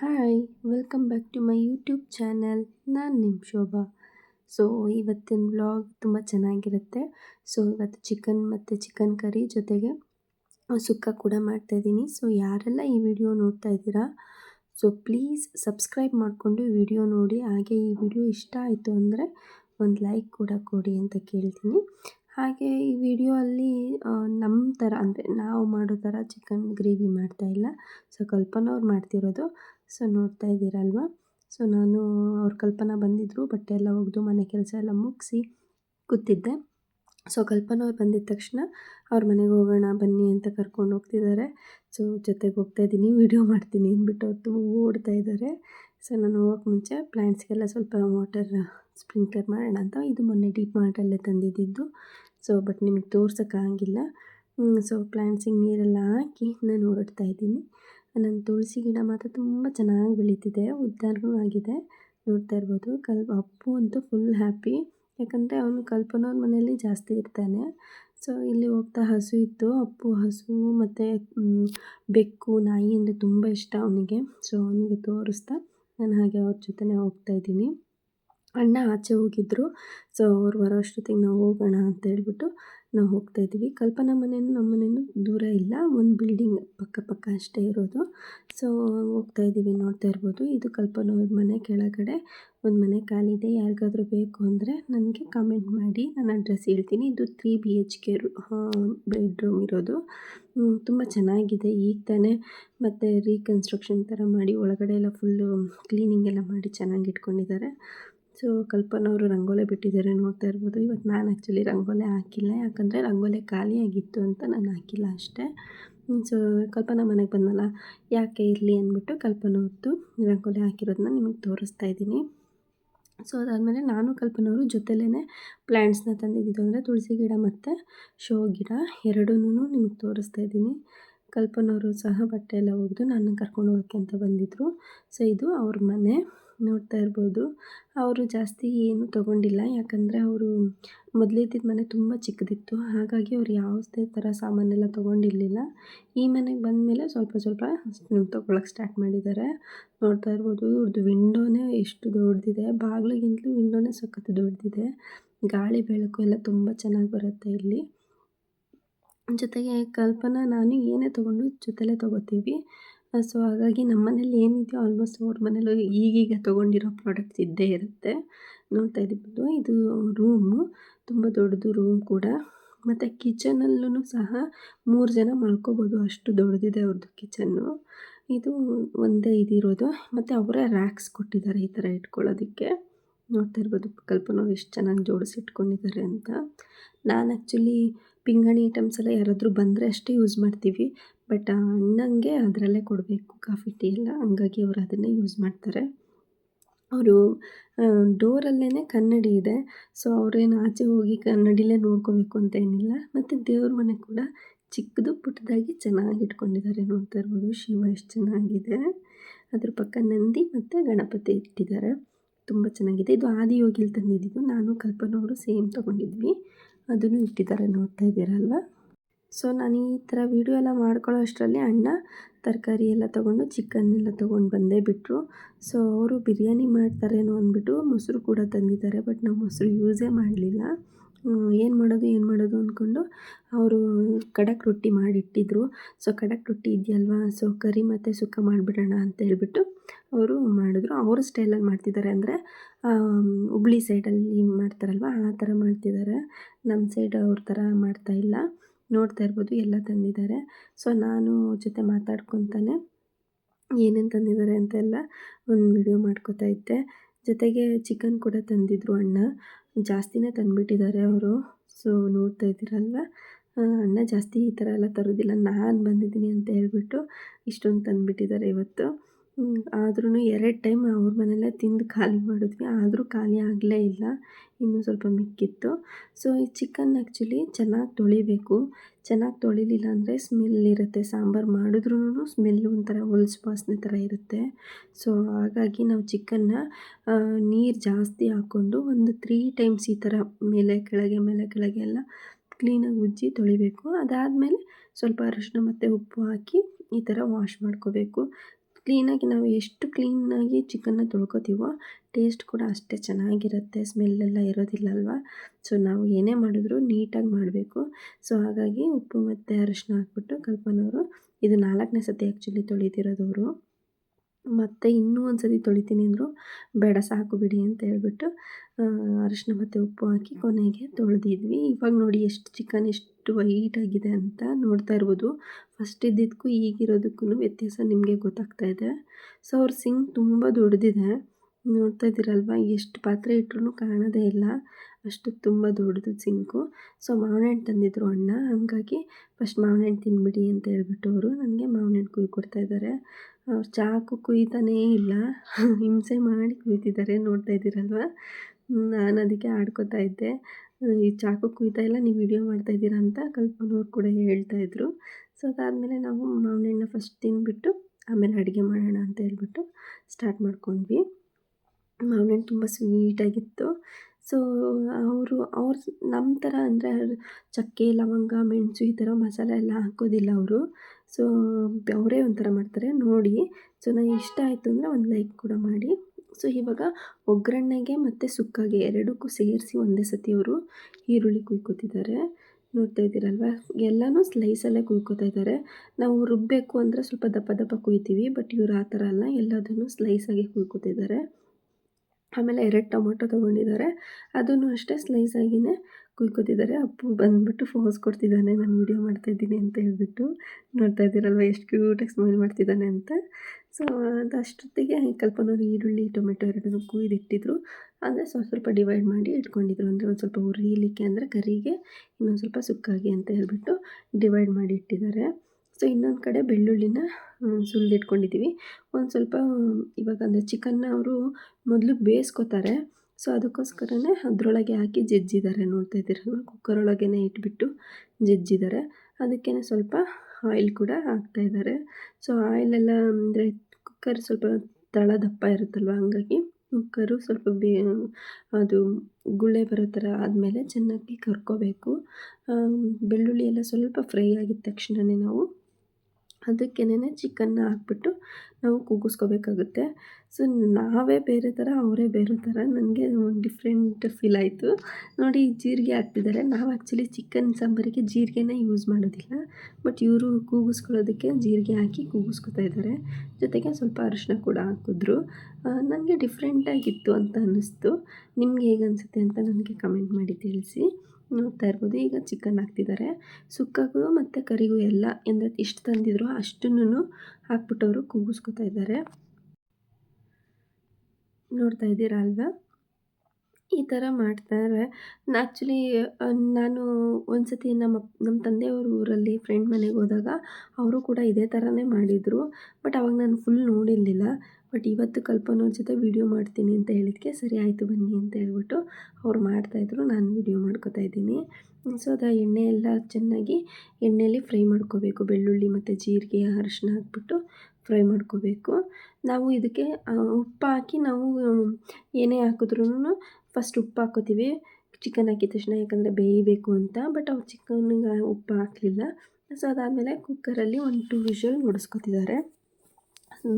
Hi welcome back to my YouTube channel ನಾನು ನಿಮ್ಮ Shobha. So ಇವತ್ತಿನ ಬ್ಲಾಗ್ ತುಂಬ ಚೆನ್ನಾಗಿರುತ್ತೆ. ಸೊ ಇವತ್ತು ಚಿಕನ್ ಮತ್ತು ಚಿಕನ್ ಕರಿ ಜೊತೆಗೆ ಸುಕ್ಕ ಕೂಡ ಮಾಡ್ತಾಯಿದ್ದೀನಿ ಸೊ ಯಾರೆಲ್ಲ ಈ ವಿಡಿಯೋ ನೋಡ್ತಾ ಇದ್ದೀರಾ ಸೊ ಪ್ಲೀಸ್ ಸಬ್ಸ್ಕ್ರೈಬ್ ಮಾಡಿಕೊಂಡು ವಿಡಿಯೋ ನೋಡಿ. ಹಾಗೆ ಈ ವಿಡಿಯೋ ಇಷ್ಟ ಆಯಿತು ಅಂದರೆ ಒಂದು ಲೈಕ್ ಕೂಡ ಕೊಡಿ ಅಂತ ಕೇಳ್ತೀನಿ. ಹಾಗೆ ಈ ವಿಡಿಯೋ ಅಲ್ಲಿ ನಮ್ಮ ಥರ ಅಂದರೆ ನಾವು ಮಾಡೋ ಥರ ಚಿಕನ್ ಗ್ರೇವಿ ಮಾಡ್ತಾಯಿಲ್ಲ ಸೊ ಕಲ್ಪನವ್ರು ಮಾಡ್ತಿರೋದು. ಸೊ ನೋಡ್ತಾ ಇದ್ದೀರಲ್ವ? ಸೊ ನಾನು ಅವ್ರ ಕಲ್ಪನಾ ಬಂದಿದ್ದರು ಬಟ್ಟೆ ಎಲ್ಲ ಒಗೆದು ಮನೆ ಕೆಲಸ ಎಲ್ಲ ಮುಗಿಸಿ ಕೂತಿದ್ದೆ. ಸೊ ಕಲ್ಪನಾ ಅವ್ರು ಬಂದಿದ್ದ ತಕ್ಷಣ ಅವ್ರ ಮನೆಗೆ ಹೋಗೋಣ, ಬನ್ನಿ ಅಂತ ಕರ್ಕೊಂಡು ಹೋಗ್ತಿದ್ದಾರೆ. ಸೊ ಜೊತೆಗೆ ಹೋಗ್ತಾ ಇದ್ದೀನಿ, ವೀಡಿಯೋ ಮಾಡ್ತೀನಿ ಅಂದ್ಬಿಟ್ಟು ಅವ್ರು ತುಂಬ ಓಡ್ತಾ ಇದ್ದಾರೆ. ಸೊ ನಾನು ಹೋಗೋಕೆ ಮುಂಚೆ ಪ್ಲ್ಯಾಂಟ್ಸ್ಗೆಲ್ಲ ಸ್ವಲ್ಪ ವಾಟರ್ ಸ್ಪ್ರಿಂಕ್ಲರ್ ಮಾಡೋಣ ಅಂತ ಇದು ಮೊನ್ನೆ ಡೀಪ್ ಮಾರ್ಟಲ್ಲೇ ತಂದಿದ್ದಿದ್ದು. ಸೊ ಬಟ್ ನಿಮಗೆ ತೋರ್ಸೋಕ್ಕಾಗಿಲ್ಲ ಸೊ ಪ್ಲ್ಯಾಂಟ್ಸಿಗೆ ನೀರೆಲ್ಲ ಹಾಕಿ ನಾನು ಹೊರಡ್ತಾ ಇದ್ದೀನಿ. ನನ್ನ ತುಳಸಿ ಗಿಡ ಮಾತ್ರ ತುಂಬ ಚೆನ್ನಾಗಿ ಬೆಳೀತಿದೆ, ಉದ್ದಾರನೂ ಆಗಿದೆ. ನೋಡ್ತಾ ಇರ್ಬೋದು. ಕಲ್ ಅಪ್ಪು ಅಂತೂ ಫುಲ್ ಹ್ಯಾಪಿ ಯಾಕಂದರೆ ಅವನು ಕಲ್ಪನವ್ರ ಮನೆಯಲ್ಲಿ ಜಾಸ್ತಿ ಇರ್ತಾನೆ. ಸೊ ಇಲ್ಲಿ ಹೋಗ್ತಾ ಹಸು ಇತ್ತು. ಅಪ್ಪು, ಹಸು ಮತ್ತು ಬೆಕ್ಕು, ನಾಯಿ ಅಂದರೆ ತುಂಬ ಇಷ್ಟ ಅವನಿಗೆ. ಸೊ ಅವನಿಗೆ ತೋರಿಸ್ತಾ ನಾನು ಹಾಗೆ ಅವ್ರ ಜೊತೆನೇ ಹೋಗ್ತಾಯಿದ್ದೀನಿ ಅಣ್ಣ ಆಚೆ ಹೋಗಿದ್ದರು ಸೊ ಅವ್ರು ಬರೋ ಅಷ್ಟೊತ್ತಿಗೆ ನಾವು ಹೋಗೋಣ ಅಂತ ಹೇಳ್ಬಿಟ್ಟು ನಾವು ಹೋಗ್ತಾ ಇದ್ದೀವಿ ಕಲ್ಪನಾ ಮನೆಯೂ ನಮ್ಮ ಮನೆಯೂ ದೂರ ಇಲ್ಲ. ಒಂದು ಬಿಲ್ಡಿಂಗ್ ಪಕ್ಕ ಪಕ್ಕ ಅಷ್ಟೇ ಇರೋದು. ಸೊ ಹೋಗ್ತಾ ಇದ್ದೀವಿ, ನೋಡ್ತಾ ಇರ್ಬೋದು. ಇದು ಕಲ್ಪನಾ ಅವ್ರ ಮನೆ ಕೆಳಗಡೆ. ಒಂದು ಮನೆ ಖಾಲಿದೆ. ಯಾರಿಗಾದರೂ ಬೇಕು ಅಂದರೆ ನನಗೆ ಕಮೆಂಟ್ ಮಾಡಿ. ನಾನು ಅಡ್ರೆಸ್ ಹೇಳ್ತೀನಿ. ಇದು three B H K bedroom ಇರೋದು. ತುಂಬ ಚೆನ್ನಾಗಿದೆ. ಈಗ ತಾನೇ ಮತ್ತು ರೀಕನ್ಸ್ಟ್ರಕ್ಷನ್ ಥರ ಮಾಡಿ, ಒಳಗಡೆ ಎಲ್ಲ ಫುಲ್ಲು ಕ್ಲೀನಿಂಗ್ ಎಲ್ಲ ಮಾಡಿ ಚೆನ್ನಾಗಿ ಇಟ್ಕೊಂಡಿದ್ದಾರೆ. ಸೊ ಕಲ್ಪನಾ ಅವರು ರಂಗೋಲೆ ಬಿಟ್ಟಿದ್ದಾರೆ ನೋಡ್ತಾ ಇರ್ಬೋದು. ಇವತ್ತು ನಾನು ಆ್ಯಕ್ಚುಲಿ ರಂಗೋಲೆ ಹಾಕಿಲ್ಲ. ಯಾಕಂದರೆ ರಂಗೋಲೆ ಖಾಲಿಯಾಗಿತ್ತು ಅಂತ ನಾನು ಹಾಕಿಲ್ಲ ಅಷ್ಟೇ. ಸೊ ಕಲ್ಪನಾ ಮನೆಗೆ ಬಂದಲ್ಲ ಯಾಕೆ ಇರಲಿ ಅಂದ್ಬಿಟ್ಟು ಕಲ್ಪನಾ ಹೊತ್ತು ರಂಗೋಲಿ ಹಾಕಿರೋದನ್ನ ನಿಮಗೆ ತೋರಿಸ್ತಾ ಇದ್ದೀನಿ. ಸೊ ಅದಾದಮೇಲೆ ನಾನು ಕಲ್ಪನವರು ಜೊತೆಲೇ ಪ್ಲ್ಯಾಂಟ್ಸ್ನ ತಂದಿದ್ದು. ಅಂದರೆ ತುಳಸಿ ಗಿಡ ಮತ್ತು ಶೋ ಗಿಡ ಎರಡೂ ನಿಮಗೆ ತೋರಿಸ್ತಾ ಇದ್ದೀನಿ. ಕಲ್ಪನವರು ಸಹ ಬಟ್ಟೆ ಎಲ್ಲ ಒಗೆದು ನನ್ನ ಕರ್ಕೊಂಡು ಹೋಗೋಕ್ಕೆ ಅಂತ ಬಂದಿದ್ದರು ಸೊ ಇದು ಅವ್ರ ಮನೆ. ನೋಡ್ತಾ ಇರ್ಬೋದು. ಅವರು ಜಾಸ್ತಿ ಏನು ತೊಗೊಂಡಿಲ್ಲ. ಯಾಕಂದರೆ ಅವರು ಮೊದಲಿದ್ದಿದ್ದ ಮನೆ ತುಂಬ ಚಿಕ್ಕದಿತ್ತು. ಹಾಗಾಗಿ ಅವ್ರು ಯಾವುದೇ ಥರ ಸಾಮಾನೆಲ್ಲ ತೊಗೊಂಡಿರಲಿಲ್ಲ. ಈ ಮನೆಗೆ ಬಂದಮೇಲೆ ಸ್ವಲ್ಪ ಸ್ವಲ್ಪ ತೊಗೊಳಕ್ಕೆ ಸ್ಟಾರ್ಟ್ ಮಾಡಿದ್ದಾರೆ. ನೋಡ್ತಾ ಇರ್ಬೋದು ಇವ್ರದ್ದು ವಿಂಡೋನೇ ಎಷ್ಟು ದೊಡ್ಡದಿದೆ ಬಾಗಿಲಿಗಿಂತಲೂ ವಿಂಡೋನೇ ಸಖತ್ತು ದೊಡ್ಡದಿದೆ ಗಾಳಿ ಬೆಳಕು ಎಲ್ಲ ತುಂಬ ಚೆನ್ನಾಗಿ ಬರುತ್ತೆ ಇಲ್ಲಿ. ಜೊತೆಗೆ ಕಲ್ಪನಾ, ನಾನು ಏನೇ ತೊಗೊಂಡು ಜೊತೆಲೇ ತೊಗೋತೀವಿ. ಸೊ ಹಾಗಾಗಿ ನಮ್ಮ ಮನೇಲಿ ಏನಿದೆಯೋ ಆಲ್ಮೋಸ್ಟ್ ಅವ್ರ ಮನೇಲೂ ಈಗೀಗ ತೊಗೊಂಡಿರೋ ಪ್ರಾಡಕ್ಟ್ಸ್ ಇದ್ದೇ ಇರುತ್ತೆ. ನೋಡ್ತಾ ಇದ್ದೀವಿ ಇದು ರೂಮು ತುಂಬ ದೊಡ್ಡದು ರೂಮ್ ಕೂಡ. ಮತ್ತು ಕಿಚನಲ್ಲೂ ಸಹ ಮೂರು ಜನ ಮಲ್ಕೋಬೋದು, ಅಷ್ಟು ದೊಡ್ಡದಿದೆ ಅವ್ರದ್ದು ಕಿಚನ್ನು ಇದು ಒಂದೇ ಇದಿರೋದು. ಮತ್ತು ಅವರೇ ರ್ಯಾಕ್ಸ್ ಕೊಟ್ಟಿದ್ದಾರೆ ಈ ಥರ ಇಟ್ಕೊಳ್ಳೋದಕ್ಕೆ. ನೋಡ್ತಾ ಇರ್ಬೋದು. ಕಲ್ಪನವ್ರು ಎಷ್ಟು ಚೆನ್ನಾಗಿ ಜೋಡಿಸಿಟ್ಕೊಂಡಿದ್ದಾರೆ ಅಂತ. ನಾನು ಆ್ಯಕ್ಚುಲಿ ಪಿಂಗಾಣಿ ಐಟಮ್ಸ್ ಎಲ್ಲ ಯಾರಾದರೂ ಬಂದರೆ ಅಷ್ಟೇ ಯೂಸ್ ಮಾಡ್ತೀವಿ. ಬಟ್ ಅಣ್ಣಂಗೆ ಅದರಲ್ಲೇ ಕೊಡಬೇಕು ಕಾಫಿ, ಟೀ ಎಲ್ಲ. ಹಂಗಾಗಿ ಅವರು ಅದನ್ನೇ ಯೂಸ್ ಮಾಡ್ತಾರೆ. ಅವರು ಡೋರಲ್ಲೇ ಕನ್ನಡಿ ಇದೆ. ಸೊ ಅವರೇನು ಆಚೆ ಹೋಗಿ ಕನ್ನಡಿಲೇ ನೋಡ್ಕೋಬೇಕು ಅಂತ ಏನಿಲ್ಲ. ಮತ್ತು ದೇವ್ರ ಮನೆ ಕೂಡ ಚಿಕ್ಕದು ಪುಟ್ಟದಾಗಿ ಚೆನ್ನಾಗಿ ಇಟ್ಕೊಂಡಿದ್ದಾರೆ ನೋಡ್ತಾ ಇರ್ಬೋದು. ಶಿವ ಎಷ್ಟು ಚೆನ್ನಾಗಿದೆ. ಅದ್ರ ಪಕ್ಕ ನಂದಿ ಮತ್ತು ಗಣಪತಿ ಇಟ್ಟಿದ್ದಾರೆ. ತುಂಬ ಚೆನ್ನಾಗಿದೆ. ಇದು ಆದಿಯೋಗಿಲಿ ತಂದಿದ್ದು. ನಾನು ಕಲ್ಪನವರು ಸೇಮ್ ತೊಗೊಂಡಿದ್ವಿ. ಅದನ್ನು ಇಟ್ಟಿದ್ದಾರೆ ನೋಡ್ತಾ ಇದ್ದೀರಲ್ವ ಸೊ ನಾನು ಈ ಥರ ವೀಡಿಯೋ ಎಲ್ಲ ಮಾಡ್ಕೊಳ್ಳೋ ಅಷ್ಟರಲ್ಲಿ ಅಣ್ಣ ತರಕಾರಿ ಎಲ್ಲ ತೊಗೊಂಡು ಚಿಕನ್ ಎಲ್ಲ ತೊಗೊಂಡು ಬಂದೇ ಬಿಟ್ಟರು ಸೊ ಅವರು ಬಿರಿಯಾನಿ ಮಾಡ್ತಾರೇನೋ ಅಂದ್ಬಿಟ್ಟು ಮೊಸರು ಕೂಡ ತಂದಿದ್ದಾರೆ. ಬಟ್ ನಾವು ಮೊಸರು ಯೂಸೇ ಮಾಡಲಿಲ್ಲ. ಏನು ಮಾಡೋದು ಏನು ಮಾಡೋದು ಅಂದ್ಕೊಂಡು ಅವರು ಖಡಕ್ ರೊಟ್ಟಿ ಮಾಡಿಟ್ಟಿದ್ರು. ಸೊ ಖಡಕ್ ರೊಟ್ಟಿ ಇದೆಯಲ್ವಾ? ಸೊ ಕರಿ ಮತ್ತು ಸುಕ್ಕ ಮಾಡಿಬಿಡೋಣ ಅಂತ ಹೇಳ್ಬಿಟ್ಟು ಅವರು ಮಾಡಿದ್ರು. ಅವ್ರ ಸ್ಟೈಲಲ್ಲಿ ಮಾಡ್ತಿದ್ದಾರೆ ಅಂದರೆ ಹುಬ್ಳಿ ಸೈಡಲ್ಲಿ ಮಾಡ್ತಾರಲ್ವ? ಆ ಥರ ಮಾಡ್ತಿದ್ದಾರೆ. ನಮ್ಮ ಸೈಡ್ ಅವ್ರ ಥರ ಮಾಡ್ತಾಯಿಲ್ಲ ನೋಡ್ತಾ ಇರ್ಬೋದು, ಎಲ್ಲ ತಂದಿದ್ದಾರೆ. ಸೊ ನಾನು ಜೊತೆ ಮಾತಾಡ್ಕೊತಾನೆ ಏನೇನು ತಂದಿದ್ದಾರೆ ಅಂತೆಲ್ಲ ಒಂದು ವಿಡಿಯೋ ಮಾಡ್ಕೋತಾ ಇದ್ದೆ. ಜೊತೆಗೆ ಚಿಕನ್ ಕೂಡ ತಂದಿದ್ರು ಅಣ್ಣ. ಜಾಸ್ತಿನೇ ತಂದುಬಿಟ್ಟಿದ್ದಾರೆ ಅವರು. ಸೊ ನೋಡ್ತಾ ಇದ್ದೀರಲ್ವ? ಅಣ್ಣ ಜಾಸ್ತಿ ಈ ಥರ ಎಲ್ಲ ತರೋದಿಲ್ಲ. ನಾನು ಬಂದಿದ್ದೀನಿ ಅಂತ ಹೇಳಿಬಿಟ್ಟು ಇಷ್ಟೊಂದು ತಂದುಬಿಟ್ಟಿದ್ದಾರೆ ಇವತ್ತು. ಆದ್ರೂ ಎರಡು ಟೈಮ್ ಅವ್ರ ಮನೆಯಲ್ಲೇ ತಿಂದು ಖಾಲಿ ಮಾಡಿದ್ವಿ. ಆದರೂ ಖಾಲಿ ಆಗಲೇ ಇಲ್ಲ. ಇನ್ನೂ ಸ್ವಲ್ಪ ಮಿಕ್ಕಿತ್ತು. ಸೊ ಈ ಚಿಕನ್ ಆ್ಯಕ್ಚುಲಿ ಚೆನ್ನಾಗಿ ತೊಳಿಬೇಕು. ಚೆನ್ನಾಗಿ ತೊಳಿಲಿಲ್ಲ ಅಂದರೆ ಸ್ಮೆಲ್ ಇರುತ್ತೆ. ಸಾಂಬಾರು ಮಾಡಿದ್ರೂ ಸ್ಮೆಲ್ ಒಂಥರ ಹೊಲ್ಸು ವಾಸನೆ ಥರ ಇರುತ್ತೆ. ಸೊ ಹಾಗಾಗಿ ನಾವು ಚಿಕನ್ನ ನೀರು ಜಾಸ್ತಿ ಹಾಕ್ಕೊಂಡು ಒಂದು ತ್ರೀ ಟೈಮ್ಸ್ ಈ ಥರ ಮೇಲೆ, ಕೆಳಗೆ ಮೇಲೆ, ಕೆಳಗೆ ಎಲ್ಲ ಕ್ಲೀನಾಗಿ ಉಜ್ಜಿ ತೊಳಿಬೇಕು. ಅದಾದಮೇಲೆ ಸ್ವಲ್ಪ ಅರಿಶಿನ ಮತ್ತು ಉಪ್ಪು ಹಾಕಿ ಈ ಥರ ವಾಶ್ ಮಾಡ್ಕೋಬೇಕು. ಕ್ಲೀನಾಗಿ ನಾವು ಎಷ್ಟು ಕ್ಲೀನಾಗಿ ಚಿಕನ್ನ ತೊಳ್ಕೊತೀವೋ ಟೇಸ್ಟ್ ಕೂಡ ಅಷ್ಟೇ ಚೆನ್ನಾಗಿರುತ್ತೆ, ಸ್ಮೆಲ್ಲೆಲ್ಲ ಇರೋದಿಲ್ಲ ಅಲ್ವಾ ಸೊ, ನಾವು ಏನೇ ಮಾಡಿದ್ರು ನೀಟಾಗಿ ಮಾಡಬೇಕು. ಸೊ, ಹಾಗಾಗಿ ಉಪ್ಪು ಮತ್ತು ಅರಿಶಿನ ಹಾಕ್ಬಿಟ್ಟು ಕಲ್ಪನವರು ಇದು ನಾಲ್ಕನೇ ಸತಿ ಆ್ಯಕ್ಚುಲಿ ತೊಳಿತಿರೋದವರು ಮತ್ತು ಇನ್ನೂ ಒಂದು ಸತಿ ತೊಳಿತೀನಿ ಅಂದರು ಬೇಡ, ಸಾಕು ಬಿಡಿ ಅಂತ ಹೇಳ್ಬಿಟ್ಟು ಅರಿಶಿನ ಮತ್ತು ಉಪ್ಪು ಹಾಕಿ ಕೊನೆಗೆ ತೊಳೆದಿದ್ವಿ. ಇವಾಗ ನೋಡಿ ಎಷ್ಟು ಚಿಕನ್ ಎಷ್ಟು ವೈಟಾಗಿದೆ ಅಂತ ನೋಡ್ತಾ ಇರ್ಬೋದು. ಫಸ್ಟ್ ಇದ್ದಿದ್ದಕ್ಕೂ ಈಗಿರೋದಕ್ಕೂ ವ್ಯತ್ಯಾಸ ನಿಮಗೆ ಗೊತ್ತಾಗ್ತಾ ಇದೆ. ಸೊ ಅವ್ರ ಸಿಂಗ್ ತುಂಬ ದೊಡ್ಡದಿದೆ ನೋಡ್ತಾ ಇದ್ದೀರಲ್ವ, ಎಷ್ಟು ಪಾತ್ರೆ ಇಟ್ಟರು ಕಾಣೋದೇ ಇಲ್ಲ. ಅಷ್ಟು ತುಂಬ ದೊಡ್ಡದು ಸಿಂಕು ಸೊ ಮಾವಿನಣ್ಣು ತಂದಿದ್ರು ಅಣ್ಣ, ಹಾಗಾಗಿ ಫಸ್ಟ್ ಮಾವಿನ ಹಣ್ಣು ತಿನ್ಬಿಡಿ ಅಂತ ಹೇಳ್ಬಿಟ್ಟು ಅವರು ನನಗೆ ಮಾವಿನಣ್ಣು ಹಣ್ಣು ಇದ್ದಾರೆ. ಅವ್ರು ಚಾಕು ಕುಯ್ತಾನೇ ಇಲ್ಲ. ಹಿಂಸೆ ಮಾಡಿ ಕುಯ್ತಿದ್ದಾರೆ. ನೋಡ್ತಾ ಇದ್ದೀರಲ್ವ? ನಾನು ಅದಕ್ಕೆ ಆಡ್ಕೋತಾ ಇದ್ದೆ. ಈ ಚಾಕು ಕುಯ್ತಾ ಇಲ್ಲ, ನೀವು ವಿಡಿಯೋ ಮಾಡ್ತಾ ಇದ್ದೀರಾ ಅಂತ ಕಲ್ಪನವ್ರು ಕೂಡ ಹೇಳ್ತಾಯಿದ್ರು ಸೊ ಅದಾದಮೇಲೆ ನಾವು ಮಾವಿನ ಫಸ್ಟ್ ತಿಂದುಬಿಟ್ಟು ಆಮೇಲೆ ಅಡುಗೆ ಮಾಡೋಣ ಅಂತ ಹೇಳ್ಬಿಟ್ಟು ಸ್ಟಾರ್ಟ್ ಮಾಡ್ಕೊಂಡ್ವಿ. ಮಾವಿನ ಹಣ್ಣು ತುಂಬ ಸ್ವೀಟಾಗಿತ್ತು ಸೊ ಅವರು, ಅವ್ರು ನಮ್ಮ ಥರ ಅಂದರೆ ಚಕ್ಕೆ, ಲವಂಗ, ಮೆಣಸು ಈ ಥರ ಮಸಾಲೆ ಎಲ್ಲ ಹಾಕೋದಿಲ್ಲ ಅವರು. ಸೊ ಅವರೇ ಒಂಥರ ಮಾಡ್ತಾರೆ, ನೋಡಿ. ಸೊ ನನಗೆ ಇಷ್ಟ ಆಯಿತು ಅಂದರೆ ಒಂದು ಲೈಕ್ ಕೂಡ ಮಾಡಿ. ಸೊ ಇವಾಗ ಒಗ್ಗರಣೆಗೆ ಮತ್ತು ಸುಕ್ಕಾಗೆ ಎರಡಕ್ಕೂ ಸೇರಿಸಿ ಒಂದೇ ಸತಿ ಅವರು ಈರುಳ್ಳಿ ಕುಯ್ಕೋತಿದ್ದಾರೆ. ನೋಡ್ತಾ ಇದ್ದೀರಲ್ವ? ಎಲ್ಲನೂ ಸ್ಲೈಸಲ್ಲೇ ಕುಯ್ಕೋತಾ ಇದ್ದಾರೆ. ನಾವು ರುಬ್ಬಬೇಕು ಅಂದರೆ ಸ್ವಲ್ಪ ದಪ್ಪ ದಪ್ಪ ಕುಯ್ತೀವಿ ಬಟ್ ಇವರು ಆ ಥರ ಅಲ್ಲ. ಎಲ್ಲದನ್ನು ಸ್ಲೈಸಾಗಿ ಕುಯ್ಕೋತಿದ್ದಾರೆ ಆಮೇಲೆ ಎರಡು ಟೊಮೊಟೊ ತೊಗೊಂಡಿದ್ದಾರೆ. ಅದನ್ನು ಅಷ್ಟೇ ಸ್ಲೈಸಾಗಿಯೇ ಕುಯ್ಕೋತಿದ್ದಾರೆ ಅಪ್ಪು ಬಂದುಬಿಟ್ಟು ಫೋಸ್ ಕೊಡ್ತಿದ್ದಾನೆ. ನಾನು ವೀಡಿಯೋ ಮಾಡ್ತಾಯಿದ್ದೀನಿ ಅಂತ ಹೇಳ್ಬಿಟ್ಟು ನೋಡ್ತಾ ಇದ್ದೀರಲ್ವ? ಎಷ್ಟು ಕ್ಯೂಟಾಗಿ ಸ್ಮೈಲ್ ಮಾಡ್ತಿದ್ದಾನೆ ಅಂತ. ಸೊ ಅದಷ್ಟೊತ್ತಿಗೆ ಕಲ್ಪನವ್ರು ಈರುಳ್ಳಿ, ಟೊಮೆಟೊ ಎರಡನ್ನೂ ಕುಯ್ದಿಟ್ಟಿದ್ರು ಅಂದರೆ ಸ್ವಲ್ಪ ಸ್ವಲ್ಪ ಡಿವೈಡ್ ಮಾಡಿ ಇಟ್ಕೊಂಡಿದ್ರು. ಅಂದರೆ ಒಂದು ಸ್ವಲ್ಪ ಹುರಿಯಲಿಕ್ಕೆ ಅಂದರೆ ಕರಿಗೆ, ಇನ್ನೊಂದು ಸ್ವಲ್ಪ ಸುಕ್ಕಾಗಿ ಅಂತ ಹೇಳ್ಬಿಟ್ಟು ಡಿವೈಡ್ ಮಾಡಿ ಇಟ್ಟಿದ್ದಾರೆ. ಸೊ ಇನ್ನೊಂದು ಕಡೆ ಬೆಳ್ಳುಳ್ಳಿನ ಸುಲಿದಿಟ್ಕೊಂಡಿದ್ದೀವಿ. ಒಂದು ಸ್ವಲ್ಪ, ಇವಾಗ ಅಂದರೆ ಚಿಕನ್ನ ಅವರು ಮೊದಲು ಬೇಯಿಸ್ಕೊತಾರೆ ಸೊ ಅದಕ್ಕೋಸ್ಕರನೇ ಅದರೊಳಗೆ ಹಾಕಿ ಜಜ್ಜಿದ್ದಾರೆ ನೋಡ್ತಾ ಇದ್ದೀರಲ್ವ? ಕುಕ್ಕರ್ ಇಟ್ಬಿಟ್ಟು ಜಜ್ಜಿದ್ದಾರೆ ಅದಕ್ಕೇ ಸ್ವಲ್ಪ ಆಯಿಲ್ ಕೂಡ ಹಾಕ್ತಾಯಿದ್ದಾರೆ ಸೊ ಆಯಿಲೆಲ್ಲ ಅಂದರೆ ಕುಕ್ಕರ್ ಸ್ವಲ್ಪ ತಳ ದಪ್ಪ ಇರುತ್ತಲ್ವ? ಹಂಗಾಗಿ ಕುಕ್ಕರು ಸ್ವಲ್ಪ ಬೇ, ಅದು ಗುಳ್ಳೆ ಬರೋ ಥರ ಆದಮೇಲೆ ಚೆನ್ನಾಗಿ ಕರ್ಕೋಬೇಕು. ಬೆಳ್ಳುಳ್ಳಿ ಎಲ್ಲ ಸ್ವಲ್ಪ ಫ್ರೈ ಆಗಿದ ತಕ್ಷಣವೇ ನಾವು ಅದಕ್ಕೇನೆ ಚಿಕನ್ನ ಹಾಕ್ಬಿಟ್ಟು ನಾವು ಕೂಗಿಸ್ಕೋಬೇಕಾಗುತ್ತೆ ಸೊ ನಾವೇ ಬೇರೆ ಥರ, ಅವರೇ ಬೇರೆ ಥರ ನನಗೆ ಡಿಫ್ರೆಂಟ್ ಫೀಲ್ ಆಯಿತು. ನೋಡಿ, ಜೀರಿಗೆ ಹಾಕ್ತಿದ್ದಾರೆ ನಾವು ಆ್ಯಕ್ಚುಲಿ ಚಿಕನ್ ಸಾಂಬಾರಿಗೆ ಜೀರಿಗೆನ ಯೂಸ್ ಮಾಡೋದಿಲ್ಲ. ಬಟ್ ಇವರು ಕೂಗಿಸ್ಕೊಳ್ಳೋದಕ್ಕೆ ಜೀರಿಗೆ ಹಾಕಿ ಕೂಗಿಸ್ಕೊತಾ ಇದ್ದಾರೆ ಜೊತೆಗೆ ಸ್ವಲ್ಪ ಅರಿಶಿನ ಕೂಡ ಹಾಕಿದ್ರು. ನನಗೆ ಡಿಫ್ರೆಂಟಾಗಿತ್ತು ಅಂತ ಅನ್ನಿಸ್ತು. ನಿಮ್ಗೆ ಹೇಗೆ ಅನಿಸುತ್ತೆ ಅಂತ ನನಗೆ ಕಮೆಂಟ್ ಮಾಡಿ ತಿಳಿಸಿ. ನೋಡ್ತಾ ಇರ್ಬೋದು. ಈಗ ಚಿಕನ್ ಹಾಕ್ತಿದ್ದಾರೆ ಸುಕ್ಕಗೂ ಮತ್ತು ಕರಿಗೂ ಎಲ್ಲ ಅಂದರೆ ಎಷ್ಟು ತಂದಿದ್ರು ಅಷ್ಟನ್ನು ಹಾಕ್ಬಿಟ್ಟವರು ಕೂಗಿಸ್ಕೊತಾ ಇದ್ದಾರೆ. ನೋಡ್ತಾ ಇದ್ದೀರಾ ಅಲ್ವಾ? ಈ ಥರ ಮಾಡ್ತಾರೆ ಆ್ಯಕ್ಚುಲಿ ನಾನು ಒಂದು ಸತಿ ನಮ್ಮ ನಮ್ಮ ತಂದೆಯವ್ರ ಊರಲ್ಲಿ ಫ್ರೆಂಡ್ ಮನೆಗೆ ಹೋದಾಗ ಅವರು ಕೂಡ ಇದೇ ಥರನೇ ಮಾಡಿದರು. ಬಟ್ ಅವಾಗ ನಾನು ಫುಲ್ ನೋಡಿರಲಿಲ್ಲ. ಬಟ್ ಇವತ್ತು ಕಲ್ಪನವ್ರ ಜೊತೆ ವೀಡಿಯೋ ಮಾಡ್ತೀನಿ ಅಂತ ಹೇಳಿದ್ದಕ್ಕೆ ಸರಿ ಆಯಿತು ಬನ್ನಿ ಅಂತ ಹೇಳ್ಬಿಟ್ಟು ಅವ್ರು ಮಾಡ್ತಾಯಿದ್ರು ನಾನು ವೀಡಿಯೋ ಮಾಡ್ಕೋತಾ ಇದ್ದೀನಿ. ಸೊ, ಅದು ಎಣ್ಣೆ ಎಲ್ಲ ಚೆನ್ನಾಗಿ ಎಣ್ಣೆಯಲ್ಲಿ ಫ್ರೈ ಮಾಡ್ಕೋಬೇಕು. ಬೆಳ್ಳುಳ್ಳಿ ಮತ್ತು ಜೀರಿಗೆ ಅರಶಿನ ಹಾಕ್ಬಿಟ್ಟು ಫ್ರೈ ಮಾಡ್ಕೋಬೇಕು. ನಾವು ಇದಕ್ಕೆ ಉಪ್ಪು ಹಾಕಿ ನಾವು, ಏನೇ ಹಾಕಿದ್ರೂ ಫಸ್ಟ್ ಉಪ್ಪು ಹಾಕೋತೀವಿ. ಚಿಕನ್ ಹಾಕಿದ ತಕ್ಷಣ ಯಾಕಂದರೆ ಬೇಯಬೇಕು ಅಂತ, ಬಟ್ ಅವ್ರು ಚಿಕನ್ಗೆ ಉಪ್ಪು ಹಾಕಲಿಲ್ಲ. ಸೊ ಅದಾದಮೇಲೆ ಕುಕ್ಕರಲ್ಲಿ ಒಂದು ಟು ವಿಷಲ್ ನೋಡಿಸ್ಕೊತಿದ್ದಾರೆ.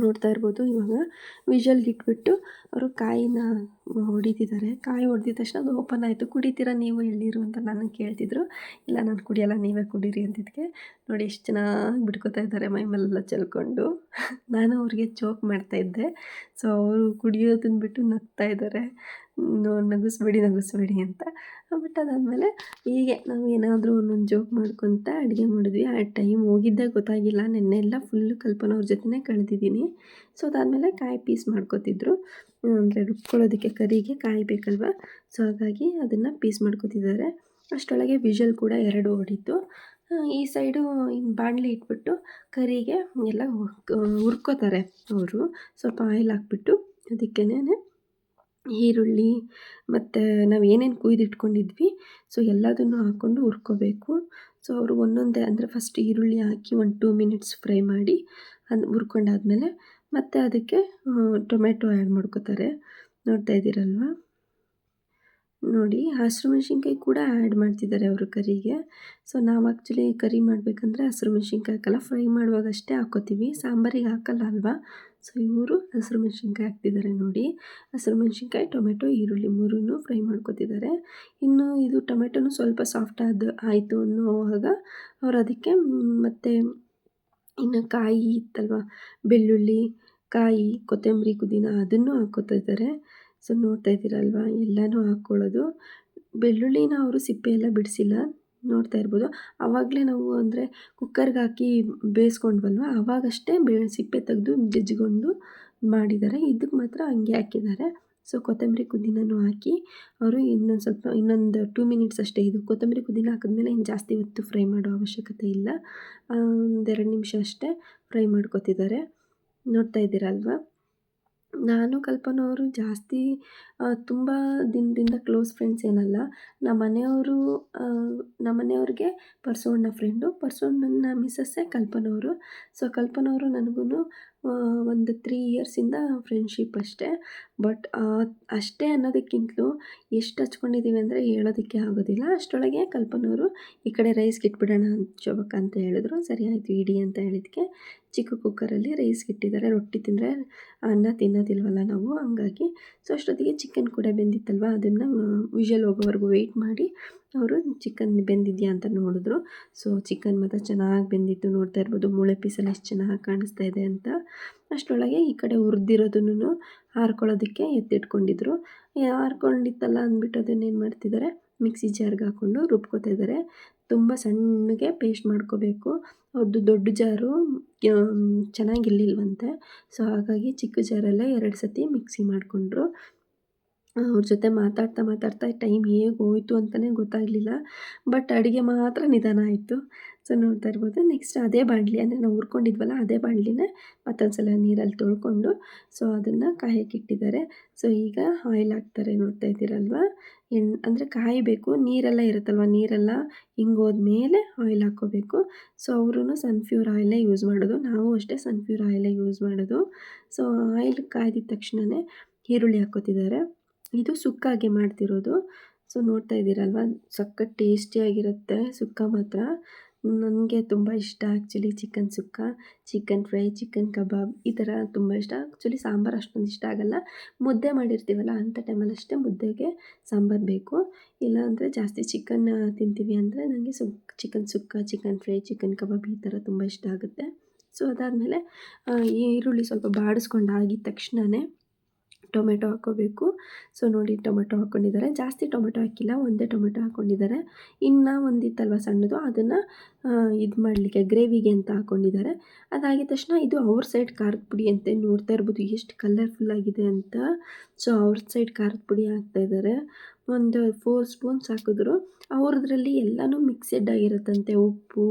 ನೋಡ್ತಾ ಇರ್ಬೋದು ಇವಾಗ. ವಿಷಲ್ಗೆ ಇಟ್ಬಿಟ್ಟು ಅವರು ಕಾಯಿನ ಹೊಡಿತಿದ್ದಾರೆ. ಕಾಯಿ ಹೊಡೆದಿದ ತಕ್ಷಣ ಅದು ಓಪನ್ ಆಯಿತು. ಕುಡಿತೀರಾ ನೀವು ಎಳ್ಳೀರು ಅಂತ ನನಗೆ ಕೇಳ್ತಿದ್ರು. ಇಲ್ಲ, ನಾನು ಕುಡಿಯಲ್ಲ, ನೀವೇ ಕುಡೀರಿ ಅಂತಿದ್ದಕ್ಕೆ ನೋಡಿ, ಎಷ್ಟು ಚೆನ್ನಾಗಿ ಬಿಡ್ಕೊತಾ ಇದ್ದಾರೆ ಮೈ ಮೇಲೆಲ್ಲ ಚೆಲ್ಕೊಂಡು. ನಾನು ಅವ್ರಿಗೆ ಜೋಕ್ ಮಾಡ್ತಾಯಿದ್ದೆ ಸೊ ಅವರು ಕುಡಿಯೋದನ್ನ ಬಿಟ್ಟು ನಗ್ತಾ ಇದ್ದಾರೆ. ನಗಿಸ್ಬೇಡಿ ನಗಿಸ್ಬೇಡಿ ಅಂತ. ಬಟ್ ಅದಾದಮೇಲೆ ಹೀಗೆ ನಾವು ಏನಾದರೂ ಒಂದೊಂದು ಜೋಕ್ ಮಾಡ್ಕೊತ ಅಡುಗೆ ಮಾಡಿದ್ವಿ. ಆ ಟೈಮ್ ಹೋಗಿದ್ದೇ ಗೊತ್ತಾಗಿಲ್ಲ. ನೆನ್ನೆ ಎಲ್ಲ ಫುಲ್ಲು ಕಲ್ಪನಾ ಅವ್ರ ಜೊತೆನೇ ಕಳೆದಿದ್ದೀನಿ. ಸೊ ಅದಾದಮೇಲೆ ಕಾಯಿ ಪೀಸ್ ಮಾಡ್ಕೊತಿದ್ರು. ಅಂದರೆ ರುಬ್ಕೊಳ್ಳೋದಕ್ಕೆ ಕರಿಗೆ ಕಾಯಿ ಬೇಕಲ್ವ? ಸೊ ಹಾಗಾಗಿ ಅದನ್ನು ಪೀಸ್ ಮಾಡ್ಕೋತಿದ್ದಾರೆ. ಅಷ್ಟರೊಳಗೆ ವಿಷಲ್ ಕೂಡ ಎರಡು ಹೊಡಿತು ಈ ಸೈಡು ಬಾಣಲಿ ಇಟ್ಬಿಟ್ಟು ಕರಿಗೆ ಎಲ್ಲ ಹುರ್ಕೋತಾರೆ ಅವರು. ಸ್ವಲ್ಪ ಆಯಿಲ್ ಹಾಕ್ಬಿಟ್ಟು ಅದಕ್ಕೇನೆ ಈರುಳ್ಳಿ ಮತ್ತು ನಾವು ಏನೇನು ಕುಯ್ದಿಟ್ಕೊಂಡಿದ್ವಿ ಸೊ ಎಲ್ಲದನ್ನು ಹಾಕ್ಕೊಂಡು ಹುರ್ಕೋಬೇಕು. ಸೊ ಅವರು ಒಂದೊಂದೇ ಅಂದರೆ ಫಸ್ಟ್ ಈರುಳ್ಳಿ ಹಾಕಿ ಒಂದು ಟೂ ಮಿನಿಟ್ಸ್ ಫ್ರೈ ಮಾಡಿ, ಅದು ಹುರ್ಕೊಂಡಾದ್ಮೇಲೆ ಮತ್ತು ಅದಕ್ಕೆ ಟೊಮೆಟೊ ಆ್ಯಡ್ ಮಾಡ್ಕೋತಾರೆ. ನೋಡ್ತಾ ಇದ್ದೀರಲ್ವ? ನೋಡಿ, ಹಸಿರು ಮೆಣಸಿನ್ಕಾಯಿ ಕೂಡ ಆ್ಯಡ್ ಮಾಡ್ತಿದ್ದಾರೆ ಅವರು ಕರಿಗೆ. ಸೊ ನಾವು ಆ್ಯಕ್ಚುಲಿ ಕರಿ ಮಾಡಬೇಕಂದ್ರೆ ಹಸಿರು ಮೆಣಸಿನ್ಕಾಯಿ ಹಾಕಲ್ಲ. ಫ್ರೈ ಮಾಡುವಾಗಷ್ಟೇ ಹಾಕೋತೀವಿ. ಸಾಂಬಾರಿಗೆ ಹಾಕಲ್ಲ ಅಲ್ವಾ? ಸೊ ಇವರು ಹಸಿರು ಮೆಣಸಿನ್ಕಾಯಿ ಹಾಕ್ತಿದ್ದಾರೆ ನೋಡಿ. ಹಸಿರು ಮೆಣಸಿನ್ಕಾಯಿ, ಟೊಮೆಟೊ, ಈರುಳ್ಳಿ ಮೂರನ್ನು ಫ್ರೈ ಮಾಡ್ಕೋತಿದ್ದಾರೆ. ಇನ್ನು ಇದು ಟೊಮೆಟೊನು ಸ್ವಲ್ಪ ಸಾಫ್ಟ್ ಆದ ಆಯಿತು ಅನ್ನೋವಾಗ ಅವರು ಅದಕ್ಕೆ ಮತ್ತು ಇನ್ನು ಕಾಯಿ ಇತ್ತಲ್ವ? ಬೆಳ್ಳುಳ್ಳಿ, ಕಾಯಿ, ಕೊತ್ತಂಬರಿ, ಪುದೀನ ಅದನ್ನು ಹಾಕೋತಿದ್ದಾರೆ. ಸೊ ನೋಡ್ತಾ ಇದ್ದೀರಲ್ವ? ಎಲ್ಲನೂ ಹಾಕ್ಕೊಳ್ಳೋದು. ಬೆಳ್ಳುಳ್ಳಿನ ಅವರು ಸಿಪ್ಪೆ ಎಲ್ಲ ಬಿಡಿಸಿಲ್ಲ. ನೋಡ್ತಾ ಇರ್ಬೋದು. ಆವಾಗಲೇ ನಾವು ಅಂದರೆ ಕುಕ್ಕರ್ಗೆ ಹಾಕಿ ಬೇಯಿಸ್ಕೊಂಡ್ವಲ್ವ? ಆವಾಗಷ್ಟೇ ಬೆ ಸಿಪ್ಪೆ ತೆಗೆದು ಜಜ್ಜಿಕೊಂಡು ಮಾಡಿದ್ದಾರೆ. ಇದಕ್ಕೆ ಮಾತ್ರ ಹಂಗೆ ಹಾಕಿದ್ದಾರೆ. ಸೊ ಕೊತ್ತಂಬರಿ ಪುದೀನನೂ ಹಾಕಿ ಅವರು ಇನ್ನೊಂದು ಸ್ವಲ್ಪ ಇನ್ನೊಂದು ಟೂ ಮಿನಿಟ್ಸ್ ಅಷ್ಟೇ ಇದು. ಕೊತ್ತಂಬರಿ ಪುದೀನ ಹಾಕಿದ್ಮೇಲೆ ಇನ್ನು ಜಾಸ್ತಿ ಹೊತ್ತು ಫ್ರೈ ಮಾಡೋ ಅವಶ್ಯಕತೆ ಇಲ್ಲ. ಒಂದೆರಡು ನಿಮಿಷ ಅಷ್ಟೇ ಫ್ರೈ ಮಾಡ್ಕೊತಿದ್ದಾರೆ. ನೋಡ್ತಾ ಇದ್ದೀರಲ್ವ? ನಾನು ಕಲ್ಪನಾ ಅವರು ಜಾಸ್ತಿ ತುಂಬ ದಿನದಿಂದ ಕ್ಲೋಸ್ ಫ್ರೆಂಡ್ಸ್ ಏನಲ್ಲ. ನಮ್ಮ ಮನೆಯವರು ನಮ್ಮ ಮನೆಯವ್ರಿಗೆ ಪರ್ಸೋಣ್ಣ ಫ್ರೆಂಡು. ಪರ್ಸೋಣ್ಣ ಮಿಸ್ಸಸ್ಸೇ ಕಲ್ಪನವರು ಸೊ ಕಲ್ಪನವರು ನನಗೂ ಒಂದು ತ್ರೀ ಇಯರ್ಸಿಂದ ಫ್ರೆಂಡ್ಶಿಪ್ ಅಷ್ಟೇ. ಬಟ್ ಅಷ್ಟೇ ಅನ್ನೋದಕ್ಕಿಂತಲೂ ಎಷ್ಟು ಹಚ್ಕೊಂಡಿದ್ದೀವಿ ಅಂದರೆ ಹೇಳೋದಕ್ಕೆ ಆಗೋದಿಲ್ಲ. ಅಷ್ಟರೊಳಗೆ ಕಲ್ಪನವರು ಈ ಕಡೆ ರೈಸ್ಗೆ ಇಟ್ಬಿಡೋಣ ಅಂತ ಅಂತ ಹೇಳಿದ್ರು. ಸರಿ ಆಯಿತು, ಇಡಿ ಅಂತ ಹೇಳಿದ್ದಕ್ಕೆ ಚಿಕ್ಕ ಕುಕ್ಕರಲ್ಲಿ ರೈಸ್ ಇಟ್ಟಿದ್ದಾರೆ. ರೊಟ್ಟಿ ತಿಂದರೆ ಅನ್ನ ತಿನ್ನೋದಿಲ್ವಲ್ಲ ನಾವು, ಹಂಗಾಗಿ ಸೊ ಅಷ್ಟೊತ್ತಿಗೆ ಚಿಕನ್ ಕೂಡ ಬೆಂದಿತ್ತಲ್ವ? ಅದನ್ನು ವಿಷಲ್ ಹೋಗೋವರೆಗೂ ವೆಯ್ಟ್ ಮಾಡಿ ಅವರು ಚಿಕನ್ ಬೆಂದಿದೆಯಾ ಅಂತ ನೋಡಿದ್ರು. ಸೊ ಚಿಕನ್ ಮಾತ್ರ ಚೆನ್ನಾಗಿ ಬೆಂದಿತ್ತು. ನೋಡ್ತಾ ಇರ್ಬೋದು ಮೂಳೆ ಪೀಸಲ್ಲಿ ಎಷ್ಟು ಚೆನ್ನಾಗಿ ಕಾಣಿಸ್ತಾ ಇದೆ ಅಂತ. ಅಷ್ಟರೊಳಗೆ ಈ ಕಡೆ ಹುರಿದಿರೋದನ್ನು ಹಾರ್ಕೊಳ್ಳೋದಕ್ಕೆ ಎತ್ತಿಟ್ಕೊಂಡಿದ್ರು. ಹಾರ್ಕೊಂಡಿತ್ತಲ್ಲ ಅಂದ್ಬಿಟ್ಟು ಅದನ್ನೇನು ಮಾಡ್ತಿದ್ದಾರೆ? ಮಿಕ್ಸಿ ಜಾರ್ಗೆ ಹಾಕ್ಕೊಂಡು ರುಬ್ಕೋತಾ ಇದ್ದಾರೆ ತುಂಬ ಸಣ್ಣಗೆ ಪೇಸ್ಟ್ ಮಾಡ್ಕೋಬೇಕು. ಅವ್ರದ್ದು ದೊಡ್ಡ ಜಾರು ಚೆನ್ನಾಗಿರ್ಲಿಲ್ವಂತೆ. ಸೊ, ಹಾಗಾಗಿ ಚಿಕ್ಕ ಜಾರಲ್ಲೇ ಎರಡು ಸತಿ ಮಿಕ್ಸಿ ಮಾಡಿಕೊಂಡ್ರು. ಅವ್ರ ಜೊತೆ ಮಾತಾಡ್ತಾ ಮಾತಾಡ್ತಾ ಟೈಮ್ ಹೇಗೆ ಹೋಯ್ತು ಅಂತಲೇ ಗೊತ್ತಾಗಲಿಲ್ಲ. ಬಟ್ ಅಡುಗೆ ಮಾತ್ರ ನಿಧಾನ ಆಯಿತು. ಸೊ ನೋಡ್ತಾ ಇರ್ಬೋದು ನೆಕ್ಸ್ಟ್ ಅದೇ ಬಾಣಲಿ, ಅಂದರೆ ನಾವು ಹುರ್ಕೊಂಡಿದ್ವಲ್ಲ ಅದೇ ಬಾಣಲಿನ ಮತ್ತೊಂದು ಸಲ ನೀರಲ್ಲಿ ತೊಳ್ಕೊಂಡು, ಸೊ ಅದನ್ನು ಕಾಯಕ್ಕಿಟ್ಟಿದ್ದಾರೆ ಸೊ ಈಗ ಆಯಿಲ್ ಹಾಕ್ತಾರೆ ನೋಡ್ತಾ ಇದ್ದೀರಲ್ವ? ಎಣ್ಣೆ ಅಂದರೆ ಕಾಯಬೇಕು, ನೀರೆಲ್ಲ ಇರುತ್ತಲ್ವ? ನೀರೆಲ್ಲ ಹಿಂಗೋದ್ಮೇಲೆ ಆಯಿಲ್ ಹಾಕ್ಕೋಬೇಕು. ಸೊ ಅವರು ಸನ್ಫ್ಯೂರ್ ಆಯಿಲೇ ಯೂಸ್ ಮಾಡೋದು, ನಾವು ಅಷ್ಟೇ ಸನ್ಫ್ಯೂರ್ ಆಯಿಲೇ ಯೂಸ್ ಮಾಡೋದು. ಸೊ ಆಯಿಲ್ ಕಾಯ್ದಿದ ತಕ್ಷಣವೇ ಈರುಳ್ಳಿ ಹಾಕೋತಿದ್ದಾರೆ ಇದು ಸುಕ್ಕಾಗೆ ಮಾಡ್ತಿರೋದು. ಸೊ ನೋಡ್ತಾ ಇದ್ದೀರಲ್ವ? ಸಕ್ಕತ್ ಟೇಸ್ಟಿಯಾಗಿರುತ್ತೆ ಸುಕ್ಕ ಮಾತ್ರ. ನನಗೆ ತುಂಬ ಇಷ್ಟ actually chicken sukka chicken fry chicken kebab ಈ ಥರ ತುಂಬ ಇಷ್ಟ. ಆ್ಯಕ್ಚುಲಿ ಸಾಂಬಾರು ಅಷ್ಟೊಂದು ಇಷ್ಟ ಆಗೋಲ್ಲ. ಮುದ್ದೆ ಮಾಡಿರ್ತೀವಲ್ಲ ಅಂಥ ಟೈಮಲ್ಲಿ ಅಷ್ಟೇ ಮುದ್ದೆಗೆ ಸಾಂಬಾರು ಬೇಕು. ಇಲ್ಲಾಂದರೆ ಜಾಸ್ತಿ ಚಿಕನ್ ತಿಂತೀವಿ ಅಂದರೆ ನನಗೆ Suk chicken sukka chicken fry chicken kebab ಈ ಥರ ತುಂಬ ಇಷ್ಟ ಆಗುತ್ತೆ. ಸೊ ಅದಾದಮೇಲೆ ಈರುಳ್ಳಿ ಸ್ವಲ್ಪ ಬಾಡಿಸ್ಕೊಂಡು ಆಗಿದ ತಕ್ಷಣವೇ ಟೊಮೆಟೊ ಹಾಕ್ಕೋಬೇಕು ಸೊ ನೋಡಿ ಟೊಮೆಟೊ ಹಾಕ್ಕೊಂಡಿದ್ದಾರೆ ಜಾಸ್ತಿ ಟೊಮೆಟೊ ಹಾಕಿಲ್ಲ, ಒಂದೇ ಟೊಮೆಟೊ ಹಾಕ್ಕೊಂಡಿದ್ದಾರೆ ಇನ್ನು ಒಂದಿತ್ತಲ್ವ ಸಣ್ಣದು? ಅದನ್ನು ಇದು ಮಾಡಲಿಕ್ಕೆ, ಗ್ರೇವಿಗೆ ಅಂತ ಹಾಕ್ಕೊಂಡಿದ್ದಾರೆ ಅದಾಗಿದ ತಕ್ಷಣ ಇದು ಅವ್ರ ಸೈಡ್ ಖಾರದ ಪುಡಿ ಅಂತ. ನೋಡ್ತಾ ಇರ್ಬೋದು ಎಷ್ಟು ಕಲರ್ಫುಲ್ ಆಗಿದೆ ಅಂತ. ಸೊ ಅವ್ರ ಸೈಡ್ ಖಾರದ ಪುಡಿ ಹಾಕ್ತಾಯಿದ್ದಾರೆ ಒಂದು ಫೋರ್ ಸ್ಪೂನ್ಸ್ ಹಾಕಿದ್ರು. ಅವ್ರದ್ರಲ್ಲಿ ಎಲ್ಲನೂ ಮಿಕ್ಸೆಡ್ ಆಗಿರುತ್ತಂತೆ. ಉಪ್ಪು,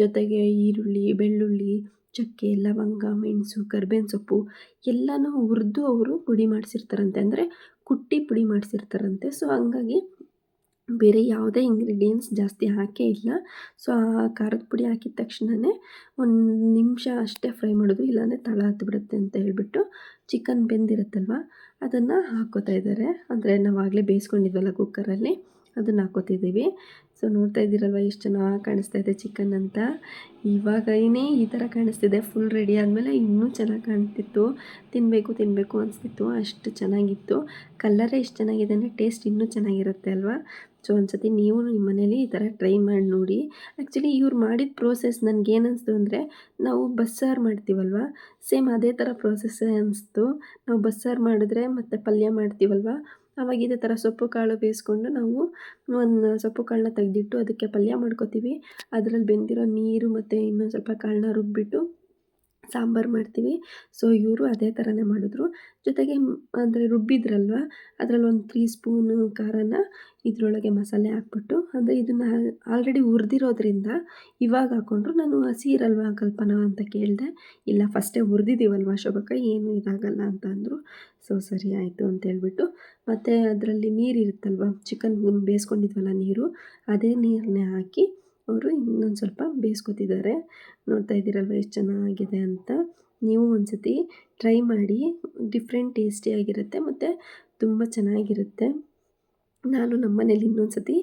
ಜೊತೆಗೆ ಈರುಳ್ಳಿ, ಬೆಳ್ಳುಳ್ಳಿ ಚಕ್ಕೆ, ಲವಂಗ, ಮೆಣಸು ಕರ್ಬೇವಿನ ಸೊಪ್ಪು ಎಲ್ಲನೂ ಹುರಿದು ಅವರು ಪುಡಿ ಮಾಡಿಸಿರ್ತಾರಂತೆ. ಅಂದರೆ ಕುಟ್ಟಿ ಪುಡಿ ಮಾಡಿಸಿರ್ತಾರಂತೆ. ಸೊ ಹಂಗಾಗಿ ಬೇರೆ ಯಾವುದೇ ಇಂಗ್ರೀಡಿಯೆಂಟ್ಸ್ ಜಾಸ್ತಿ ಹಾಕೇ ಇಲ್ಲ. ಸೊ ಆ ಖಾರದ ಪುಡಿ ಹಾಕಿದ ತಕ್ಷಣವೇ ಒಂದು ನಿಮಿಷ ಅಷ್ಟೇ ಫ್ರೈ ಮಾಡೋದು ಇಲ್ಲಾಂದರೆ ತಳ ಹತ್ಬಿಡುತ್ತೆ ಅಂತ ಹೇಳ್ಬಿಟ್ಟು ಚಿಕನ್ ಬೆಂದಿರುತ್ತಲ್ವ, ಅದನ್ನು ಹಾಕೋತಾ ಇದ್ದಾರೆ. ಅಂದರೆ ನಾವು ಆಗಲೇ ಬೇಯಿಸ್ಕೊಂಡಿದ್ವಲ್ಲ ಕುಕ್ಕರಲ್ಲಿ ಅದನ್ನು ಹಾಕ್ಕೋತಿದ್ದೀವಿ ಸೊ ನೋಡ್ತಾ ಇದ್ದೀರಲ್ವ ಎಷ್ಟು ಚೆನ್ನಾಗಿ ಕಾಣಿಸ್ತಾ ಇದೆ ಚಿಕನ್ ಅಂತ. ಇವಾಗ ಏನೇ ಈ ಥರ ಕಾಣಿಸ್ತಿದೆ ಫುಲ್ ರೆಡಿ ಆದಮೇಲೆ ಇನ್ನೂ ಚೆನ್ನಾಗಿ ಕಾಣ್ತಿತ್ತು. ತಿನ್ನಬೇಕು ತಿನ್ನಬೇಕು ಅನಿಸ್ತಿತ್ತು, ಅಷ್ಟು ಚೆನ್ನಾಗಿತ್ತು. ಕಲ್ಲರೇ ಎಷ್ಟು ಚೆನ್ನಾಗಿದೆ ಅಂದರೆ ಟೇಸ್ಟ್ ಇನ್ನೂ ಚೆನ್ನಾಗಿರುತ್ತೆ ಅಲ್ವಾ? ಸೊ ಒಂದ್ಸತಿ ನೀವು ನಿಮ್ಮ ಮನೇಲಿ ಈ ಥರ ಟ್ರೈ ಮಾಡಿ ನೋಡಿ. ಆ್ಯಕ್ಚುಲಿ ಇವ್ರು ಮಾಡಿದ ಪ್ರೋಸೆಸ್ ನನಗೆ ಅನಿಸ್ತು ಅಂದರೆ, ನಾವು ಬಸ್ಸಾರು ಮಾಡ್ತೀವಲ್ವ? ಸೇಮ್ ಅದೇ ಥರ ಪ್ರೋಸೆಸ್ಸೇ ಅನಿಸ್ತು. ನಾವು ಬಸ್ಸಾರು ಮಾಡಿದ್ರೆ ಮತ್ತು ಪಲ್ಯ ಮಾಡ್ತೀವಲ್ವ? ಆವಾಗ ಇದೇ ಥರ ಸೊಪ್ಪು ಕಾಳು ಬೇಯಿಸ್ಕೊಂಡು ನಾವು ಒಂದು ಸೊಪ್ಪು ಕಾಳನ್ನ ತೆಗೆದಿಟ್ಟು ಅದಕ್ಕೆ ಪಲ್ಯ ಮಾಡ್ಕೊತೀವಿ. ಅದರಲ್ಲಿ ಬೆಂದಿರೋ ನೀರು ಮತ್ತು ಇನ್ನೊಂದು ಸ್ವಲ್ಪ ಕಾಳನ್ನ ರುಬ್ಬಿಟ್ಟು ಸಾಂಬಾರು ಮಾಡ್ತೀವಿ. ಸೊ ಇವರು ಅದೇ ಥರನೇ ಮಾಡಿದ್ರು. ಜೊತೆಗೆ ಅಂದರೆ ರುಬ್ಬಿದ್ರಲ್ವ? ಅದರಲ್ಲಿ ಒಂದು ತ್ರೀ ಸ್ಪೂನು ಖಾರನ ಇದರೊಳಗೆ ಮಸಾಲೆ ಹಾಕ್ಬಿಟ್ಟು, ಅಂದರೆ ಇದನ್ನು ಆಲ್ರೆಡಿ ಹುರಿದಿರೋದ್ರಿಂದ ಇವಾಗ ಹಾಕ್ಕೊಂಡ್ರು ನಾನು ಹಸಿ ಇರಲ್ವ ಕಲ್ಪನಾ ಅಂತ ಕೇಳಿದೆ. ಇಲ್ಲ ಫಸ್ಟೇ ಹುರಿದಿದ್ದೀವಲ್ವ ಶೋಭಕ್ಕ? ಏನು ಇದಾಗಲ್ಲ ಅಂತ ಅಂದರು. ಸೊ ಸರಿ ಆಯಿತು ಅಂತ ಹೇಳ್ಬಿಟ್ಟು, ಮತ್ತು ಅದರಲ್ಲಿ ನೀರು ಇರುತ್ತಲ್ವ? ಚಿಕನ್ ಬೇಯಿಸ್ಕೊಂಡಿದ್ವಲ್ಲ ನೀರು, ಅದೇ ನೀರನ್ನೇ ಹಾಕಿ ಅವರು ಇನ್ನೊಂದು ಸ್ವಲ್ಪ ಬೇಯಿಸ್ಕೊತಿದ್ದಾರೆ ನೋಡ್ತಾ ಇದ್ದೀರಲ್ವ ಎಷ್ಟು ಚೆನ್ನಾಗಿದೆ ಅಂತ. ನೀವು ಒಂದು ಸತಿ ಟ್ರೈ ಮಾಡಿ ಡಿಫ್ರೆಂಟ್ ಟೇಸ್ಟಿಯಾಗಿರುತ್ತೆ ಮತ್ತು ತುಂಬ ಚೆನ್ನಾಗಿರುತ್ತೆ. ನಾನು ನಮ್ಮ ಮನೇಲಿ ಇನ್ನೊಂದು ಸತಿ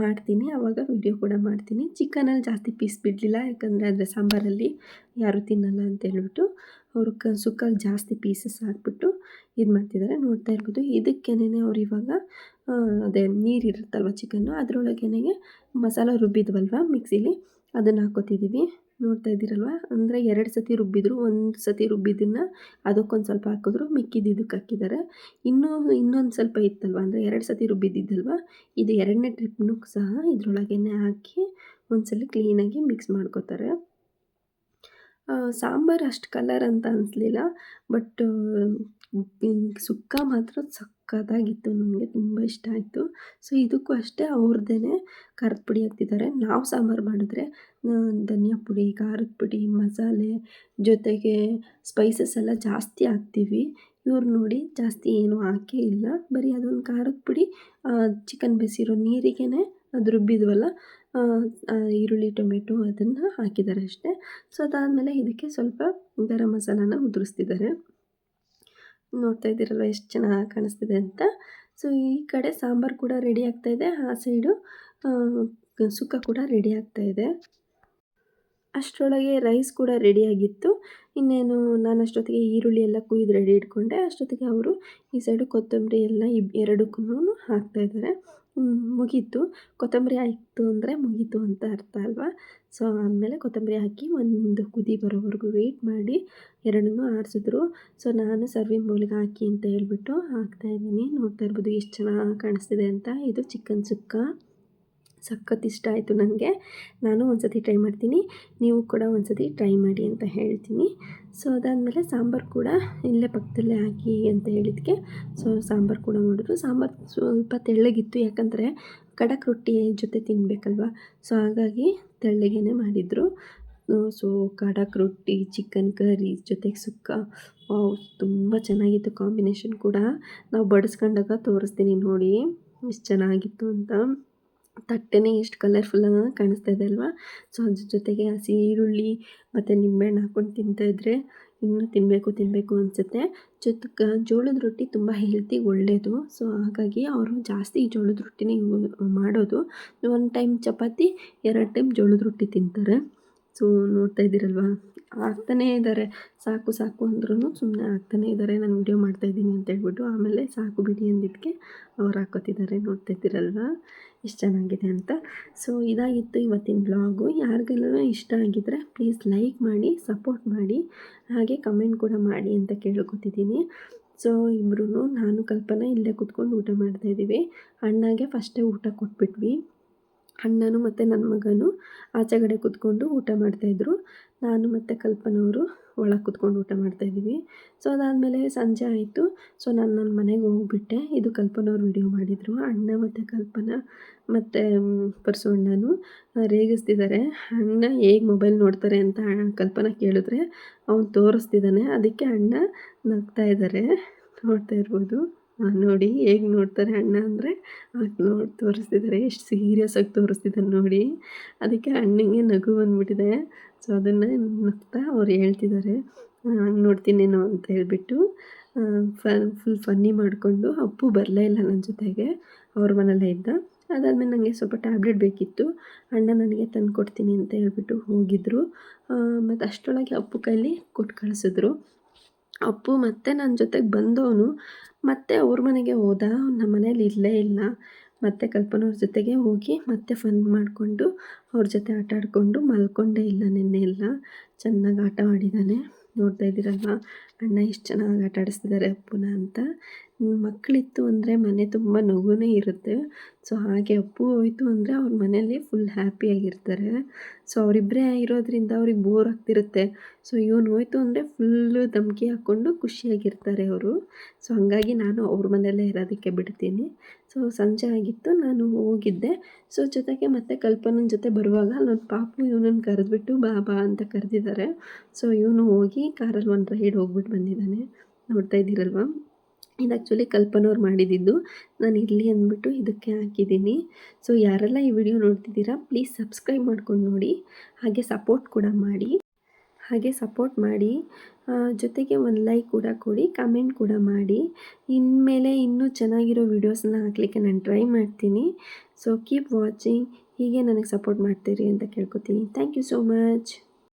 ಮಾಡ್ತೀನಿ. ಆವಾಗ ವಿಡಿಯೋ ಕೂಡ ಮಾಡ್ತೀನಿ. ಚಿಕನಲ್ಲಿ ಜಾಸ್ತಿ ಪೀಸ್ ಬಿಡಲಿಲ್ಲ. ಯಾಕಂದರೆ ಅದರ ಸಾಂಬಾರಲ್ಲಿ ಯಾರೂ ತಿನ್ನಲ್ಲ ಅಂತ ಹೇಳ್ಬಿಟ್ಟು ಅವರು ಕ ಸುಕ್ಕಾಗಿ ಜಾಸ್ತಿ ಪೀಸಸ್ ಹಾಕ್ಬಿಟ್ಟು ಇದು ಮಾಡ್ತಿದ್ದಾರೆ ನೋಡ್ತಾ ಇರ್ಬೋದು. ಇದಕ್ಕೇನೆ ಅವ್ರು ಇವಾಗ ಅದೇ ನೀರಿರುತ್ತಲ್ವ ಚಿಕನ್ನು ಅದರೊಳಗೇನೆ ಮಸಾಲ ರುಬ್ಬಿದ್ವಲ್ವ ಮಿಕ್ಸಿಲಿ? ಅದನ್ನು ಹಾಕ್ಕೋತಿದ್ದೀವಿ ನೋಡ್ತಾ ಇದ್ದೀರಲ್ವ? ಅಂದರೆ ಎರಡು ಸತಿ ರುಬ್ಬಿದ್ರು, ಒಂದು ಸತಿ ರುಬ್ಬಿದ್ದನ್ನು ಅದಕ್ಕೊಂದು ಸ್ವಲ್ಪ ಹಾಕಿದ್ರು, ಮಿಕ್ಕಿದ್ದಕ್ಕೆ ಹಾಕಿದ್ದಾರೆ ಇನ್ನೂ, ಇನ್ನೊಂದು ಸ್ವಲ್ಪ ಇತ್ತಲ್ವ? ಅಂದರೆ ಎರಡು ಸತಿ ರುಬ್ಬಿದ್ದಿದ್ದಲ್ವ? ಇದು ಎರಡನೇ ಟ್ರಿಪ್ನೂ ಸಹ ಇದರೊಳಗೇ ಹಾಕಿ ಒಂದ್ಸಲ ಕ್ಲೀನಾಗಿ ಮಿಕ್ಸ್ ಮಾಡ್ಕೋತಾರೆ. ಸಾಂಬಾರು ಅಷ್ಟು ಕಲರ್ ಅಂತ ಅನಿಸ್ಲಿಲ್ಲ ಬಟ್ ಸುಕ್ಕ ಮಾತ್ರ ಸಕ್ಕತ್ತಾಗಿತ್ತು ನನಗೆ ತುಂಬ ಇಷ್ಟ ಆಯಿತು. ಸೊ ಇದಕ್ಕೂ ಅಷ್ಟೇ ಅವ್ರದ್ದೇ ಖಾರದ ಪುಡಿ ಹಾಕ್ತಿದ್ದಾರೆ ನಾವು ಸಾಂಬಾರು ಮಾಡಿದ್ರೆ ಧನಿಯಾ ಪುಡಿ, ಖಾರದ ಪುಡಿ, ಮಸಾಲೆ ಜೊತೆಗೆ ಸ್ಪೈಸಸ್ ಎಲ್ಲ ಜಾಸ್ತಿ ಹಾಕ್ತೀವಿ. ಇವ್ರು ನೋಡಿ ಜಾಸ್ತಿ ಏನೂ ಹಾಕೇ ಇಲ್ಲ. ಬರೀ ಅದೊಂದು ಖಾರದ ಪುಡಿ ಚಿಕನ್ ಬಿಸಿರೋ ನೀರಿಗೆ ಅದು ರುಬ್ಬಿದ್ವಲ್ಲ ಈರುಳ್ಳಿ, ಟೊಮೆಟೊ ಅದನ್ನು ಹಾಕಿದ್ದಾರೆ ಅಷ್ಟೇ. ಸೊ ಅದಾದಮೇಲೆ ಇದಕ್ಕೆ ಸ್ವಲ್ಪ ಗರಂ ಮಸಾಲಾನ ಉದುರಿಸ್ತಿದ್ದಾರೆ ನೋಡ್ತಾ ಇದ್ದೀರಲ್ವ ಎಷ್ಟು ಚೆನ್ನಾಗಿ ಕಾಣಿಸ್ತಿದೆ ಅಂತ. ಸೊ ಈ ಕಡೆ ಸಾಂಬಾರು ಕೂಡ ರೆಡಿ ಆಗ್ತಾ ಇದೆ. ಆ ಸೈಡು ಸುಕ್ಕ ಕೂಡ ರೆಡಿ ಆಗ್ತಾ ಇದೆ. ಅಷ್ಟರೊಳಗೆ ರೈಸ್ ಕೂಡ ರೆಡಿಯಾಗಿತ್ತು ಇನ್ನೇನು, ನಾನು ಅಷ್ಟೊತ್ತಿಗೆ ಈರುಳ್ಳಿ ಎಲ್ಲ ಕುಯ್ದು ರೆಡಿ ಇಟ್ಕೊಂಡೆ. ಅಷ್ಟೊತ್ತಿಗೆ ಅವರು ಈ ಸೈಡು ಕೊತ್ತಂಬರಿ ಎಲ್ಲ ಇಬ್ ಎರಡಕ್ಕೂ ಹಾಕ್ತಾಯಿದ್ದಾರೆ ಮುಗೀತು. ಕೊತ್ತಂಬರಿ ಆಯಿತು ಅಂದರೆ ಮುಗೀತು ಅಂತ ಅರ್ಥ ಅಲ್ವಾ? ಸೊ ಆಮೇಲೆ ಕೊತ್ತಂಬರಿ ಹಾಕಿ ಒಂದು ಕುದಿ ಬರೋವರೆಗೂ ವೆಯ್ಟ್ ಮಾಡಿ ಎರಡನ್ನೂ ಆರಿಸಿದ್ರು. ಸೊ ನಾನು ಸರ್ವಿಂಗ್ ಬೌಲಿಗೆ ಹಾಕಿ ಅಂತ ಹೇಳ್ಬಿಟ್ಟು ಹಾಕ್ತಾಯಿದ್ದೀನಿ ನೋಡ್ತಾ ಇರ್ಬೋದು ಎಷ್ಟು ಚೆನ್ನಾಗಿ ಕಾಣಿಸ್ತಿದೆ ಅಂತ. ಇದು ಚಿಕನ್ ಸುಕ್ಕ. ಸಖತ್ ಇಷ್ಟ ಆಯಿತು ನನಗೆ. ನಾನು ಒಂದು ಸತಿ ಟ್ರೈ ಮಾಡ್ತೀನಿ. ನೀವು ಕೂಡ ಒಂದು ಸತಿ ಟ್ರೈ ಮಾಡಿ ಅಂತ ಹೇಳ್ತೀನಿ. ಸೊ ಅದಾದಮೇಲೆ ಸಾಂಬಾರು ಕೂಡ ಇಲ್ಲೇ ಪಕ್ಕದಲ್ಲೇ ಹಾಕಿ ಅಂತ ಹೇಳಿದ್ಕೆ. ಸೊ ಸಾಂಬಾರು ಕೂಡ ಮಾಡಿದ್ರು. ಸಾಂಬಾರು ಸ್ವಲ್ಪ ತೆಳ್ಳಗಿತ್ತು. ಯಾಕಂದರೆ ಖಡಕ್ ರೊಟ್ಟಿ ಜೊತೆ ತಿನ್ನಬೇಕಲ್ವ ಸೊ ಹಾಗಾಗಿ ತೆಳ್ಳಗೇ ಮಾಡಿದರು. ಸೊ ಖಡಕ್ ರೊಟ್ಟಿ ಚಿಕನ್ ಕರಿ ಜೊತೆಗೆ ಸುಕ್ಕ. ತುಂಬ ಚೆನ್ನಾಗಿತ್ತು ಕಾಂಬಿನೇಷನ್ ಕೂಡ. ನಾವು ಬಡಿಸ್ಕೊಂಡಾಗ ತೋರಿಸ್ತೀನಿ ನೋಡಿ. ಎಷ್ಟು ಚೆನ್ನಾಗಿತ್ತು ಅಂತ. ತಟ್ಟೆನೇ ಎಷ್ಟು ಕಲರ್ಫುಲ್ಲಾಗಿ ಕಾಣಿಸ್ತಾ ಇದೆ ಅಲ್ವಾ? ಸೊ ಅದ್ರ ಜೊತೆಗೆ ಹಸಿ ಈರುಳ್ಳಿ ಮತ್ತು ನಿಂಬೆಹಣ್ಣು ಹಾಕ್ಕೊಂಡು ತಿಂತಾಯಿದ್ರೆ ಇನ್ನೂ ತಿನ್ನಬೇಕು ತಿನ್ನಬೇಕು ಅನಿಸುತ್ತೆ. ಜೊತೆಗೆ ಜೋಳದ ರೊಟ್ಟಿ ತುಂಬ ಹೆಲ್ತಿಗೆ ಒಳ್ಳೆಯದು ಸೊ ಹಾಗಾಗಿ ಅವರು ಜಾಸ್ತಿ ಜೋಳದ ರೊಟ್ಟಿನೇ ಮಾಡೋದು. ಒಂದು ಟೈಮ್ ಚಪಾತಿ, ಎರಡು ಟೈಮ್ ಜೋಳದ ರೊಟ್ಟಿ ತಿಂತಾರೆ. ಸೊ ನೋಡ್ತಾ ಇದ್ದೀರಲ್ವಾ? ಹಾಕ್ತಾನೇ ಇದ್ದಾರೆ ಸಾಕು ಸಾಕು ಅಂದ್ರೂ ಸುಮ್ಮನೆ ಆಗ್ತಾನೇ ಇದ್ದಾರೆ ನಾನು ವಿಡಿಯೋ ಮಾಡ್ತಾಯಿದ್ದೀನಿ ಅಂತ ಹೇಳ್ಬಿಟ್ಟು ಆಮೇಲೆ ಸಾಕು ಬಿಡಿ ಅಂದಿದ್ದಕ್ಕೆ ಅವ್ರು ಹಾಕೋತಿದ್ದಾರೆ. ನೋಡ್ತಾ ಇದ್ದೀರಲ್ವಾ? ಎಷ್ಟು ಚೆನ್ನಾಗಿದೆ ಅಂತ. ಸೊ ಇದಾಗಿತ್ತು ಇವತ್ತಿನ ಬ್ಲಾಗು ಯಾರಿಗೆಲ್ಲ ಇಷ್ಟ ಆಗಿದ್ದರೆ ಪ್ಲೀಸ್ ಲೈಕ್ ಮಾಡಿ ಸಪೋರ್ಟ್ ಮಾಡಿ, ಹಾಗೆ ಕಮೆಂಟ್ ಕೂಡ ಮಾಡಿ ಅಂತ ಕೇಳ್ಕೊತಿದ್ದೀನಿ. ಸೊ ಇಬ್ಬರೂ ನಾನು ಕಲ್ಪನಾ ಇಲ್ಲೇ ಕುತ್ಕೊಂಡು ಊಟ ಮಾಡ್ತಾಯಿದ್ದೀವಿ ಅಣ್ಣಗೆ ಫಸ್ಟೇ ಊಟ ಕೊಟ್ಬಿಟ್ವಿ. ಅಣ್ಣನು ಮತ್ತು ನನ್ನ ಮಗನು ಆಚೆಗಡೆ ಕೂತ್ಕೊಂಡು ಊಟ ಮಾಡ್ತಾಯಿದ್ರು ನಾನು ಮತ್ತು ಕಲ್ಪನವರು ಒಳಗೆ ಕೂತ್ಕೊಂಡು ಊಟ ಮಾಡ್ತಾಯಿದ್ದೀವಿ ಸೊ ಅದಾದಮೇಲೆ ಸಂಜೆ ಆಯಿತು. ಸೊ ನಾನು ನನ್ನ ಮನೆಗೆ ಹೋಗ್ಬಿಟ್ಟೆ. ಇದು ಕಲ್ಪನವ್ರು ವಿಡಿಯೋ ಮಾಡಿದರು. ಅಣ್ಣ ಮತ್ತು ಕಲ್ಪನಾ ಮತ್ತು ಪರ್ಸು ಅಣ್ಣನು ರೇಗಿಸ್ತಿದ್ದಾರೆ ಅಣ್ಣ ಹೇಗೆ ಮೊಬೈಲ್ ನೋಡ್ತಾರೆ ಅಂತ ಕಲ್ಪನಾ ಕೇಳಿದ್ರೆ ಅವ್ನು ತೋರಿಸ್ತಿದ್ದಾನೆ ಅದಕ್ಕೆ ಅಣ್ಣ ನಗ್ತಾ ಇದ್ದಾರೆ ನೋಡ್ತಾ ಇರ್ಬೋದು. ನೋಡಿ ಹೇಗೆ ನೋಡ್ತಾರೆ ಅಣ್ಣ ಅಂದರೆ ನೋಡಿ ತೋರಿಸ್ತಿದ್ದಾರೆ ಎಷ್ಟು ಸೀರಿಯಸ್ ಆಗಿ ತೋರಿಸ್ತಿದ್ದಾರೆ ನೋಡಿ. ಅದಕ್ಕೆ ಅಣ್ಣಿಗೆ ನಗು ಬಂದ್ಬಿಟ್ಟಿದೆ. ಸೊ ಅದನ್ನು ನಗ್ತಾ ಅವ್ರು ಹೇಳ್ತಿದ್ದಾರೆ ಹಂಗೆ ನೋಡ್ತೀನೇನೋ ಅಂತ ಹೇಳಿಬಿಟ್ಟು ಫನ್ ಫುಲ್ ಫನ್ನಿ ಮಾಡಿಕೊಂಡು ಅಪ್ಪು ಬರಲೇ ಇಲ್ಲ ನನ್ನ ಜೊತೆಗೆ. ಅವ್ರ ಮನೆಯಲ್ಲೇ ಇದ್ದ. ಅದಾದಮೇಲೆ ನನಗೆ ಸ್ವಲ್ಪ ಟ್ಯಾಬ್ಲೆಟ್ ಬೇಕಿತ್ತು. ಅಣ್ಣ ನನಗೆ ತಂದು ಕೊಡ್ತೀನಿ ಅಂತ ಹೇಳ್ಬಿಟ್ಟು ಹೋಗಿದ್ದರು ಮತ್ತು ಅಷ್ಟರೊಳಗೆ ಅಪ್ಪು ಕೈಲಿ ಕೊಟ್ಟು ಕಳಿಸಿದ್ರು. ಅಪ್ಪು ಮತ್ತೆ ನನ್ನ ಜೊತೆಗೆ ಬಂದವನು, ಮತ್ತೆ ಅವ್ರ ಮನೆಗೆ ಹೋದ. ನಮ್ಮ ಮನೇಲಿ ಇರಲೇ ಇಲ್ಲ. ಮತ್ತೆ ಕಲ್ಪನವ್ರ ಜೊತೆಗೆ ಹೋಗಿ ಮತ್ತೆ ಫನ್ ಮಾಡಿಕೊಂಡು ಅವ್ರ ಜೊತೆ ಆಟ ಆಡಿಕೊಂಡು ಮಲ್ಕೊಂಡೇ ಇಲ್ಲ ನಿನ್ನೆ ಎಲ್ಲ. ಚೆನ್ನಾಗಿ ಆಟ ಆಡಿದ್ದಾನೆ ನೋಡ್ತಾ ಇದ್ದೀರಲ್ವ? ಅಣ್ಣ ಎಷ್ಟು ಚೆನ್ನಾಗಿ ಆಟ ಆಡಿಸ್ತಿದ್ದಾರೆ ಅಪ್ಪುನ ಅಂತ. ಮಕ್ಕಳಿತ್ತು ಅಂದರೆ ಮನೆ ತುಂಬ ನಗುನೇ ಇರುತ್ತೆ. ಸೊ ಹಾಗೆ ಅಪ್ಪು ಹೋಯಿತು ಅಂದರೆ ಅವ್ರ ಮನೇಲಿ ಫುಲ್ ಹ್ಯಾಪಿಯಾಗಿರ್ತಾರೆ ಸೊ ಅವರಿಬ್ಬರೇ ಇರೋದ್ರಿಂದ ಅವ್ರಿಗೆ ಬೋರ್ ಆಗ್ತಿರುತ್ತೆ. ಸೊ ಇವನು ಹೋಯಿತು ಅಂದರೆ ಫುಲ್ಲು ಧಮ್ಕಿ ಹಾಕ್ಕೊಂಡು ಖುಷಿಯಾಗಿರ್ತಾರೆ ಅವರು. ಸೊ ಹಾಗಾಗಿ ನಾನು ಅವ್ರ ಮನೆಯಲ್ಲೇ ಇರೋದಕ್ಕೆ ಬಿಡ್ತೀನಿ. ಸೊ ಸಂಜೆ ಆಗಿತ್ತು, ನಾನು ಹೋಗಿದ್ದೆ. ಸೊ ಜೊತೆಗೆ ಮತ್ತೆ ಕಲ್ಪನನ ಜೊತೆ ಬರುವಾಗ ನನ್ನ ಪಾಪು ಇವನನ್ನು ಕರೆದ್ಬಿಟ್ಟು ಬಾ ಬಾ ಅಂತ ಕರೆದಿದ್ದಾರೆ. ಸೊ ಇವನು ಹೋಗಿ ಕಾರಲ್ಲಿ ಒಂದು ರೈಡ್ ಹೋಗ್ಬಿಟ್ಟು ಬಂದಿದ್ದಾನೆ. ನೋಡ್ತಾ ಇದ್ದೀರಲ್ವ? ಇದು ಆ್ಯಕ್ಚುಲಿ ಕಲ್ಪನವ್ರು ಮಾಡಿದ್ದು. ನಾನು ಇರಲಿ ಅಂದ್ಬಿಟ್ಟು ಇದಕ್ಕೆ ಹಾಕಿದ್ದೀನಿ. ಸೊ ಯಾರೆಲ್ಲ ಈ ವಿಡಿಯೋ ನೋಡ್ತಿದ್ದೀರಾ ಪ್ಲೀಸ್ ಸಬ್ಸ್ಕ್ರೈಬ್ ಮಾಡ್ಕೊಂಡು ನೋಡಿ. ಹಾಗೆ ಸಪೋರ್ಟ್ ಕೂಡ ಮಾಡಿ. ಹಾಗೆ ಸಪೋರ್ಟ್ ಮಾಡಿ. ಜೊತೆಗೆ ಒಂದು ಲೈಕ್ ಕೂಡ ಕೊಡಿ ಕಮೆಂಟ್ ಕೂಡ ಮಾಡಿ. ಇನ್ಮೇಲೆ ಇನ್ನೂ ಚೆನ್ನಾಗಿರೋ ವೀಡಿಯೋಸನ್ನ ಹಾಕಲಿಕ್ಕೆ ನಾನು ಟ್ರೈ ಮಾಡ್ತೀನಿ. ಸೊ ಕೀಪ್ ವಾಚಿಂಗ್ ಹೀಗೆ ನನಗೆ ಸಪೋರ್ಟ್ ಮಾಡ್ತೀರಿ ಅಂತ ಕೇಳ್ಕೊತೀನಿ. Thank you so much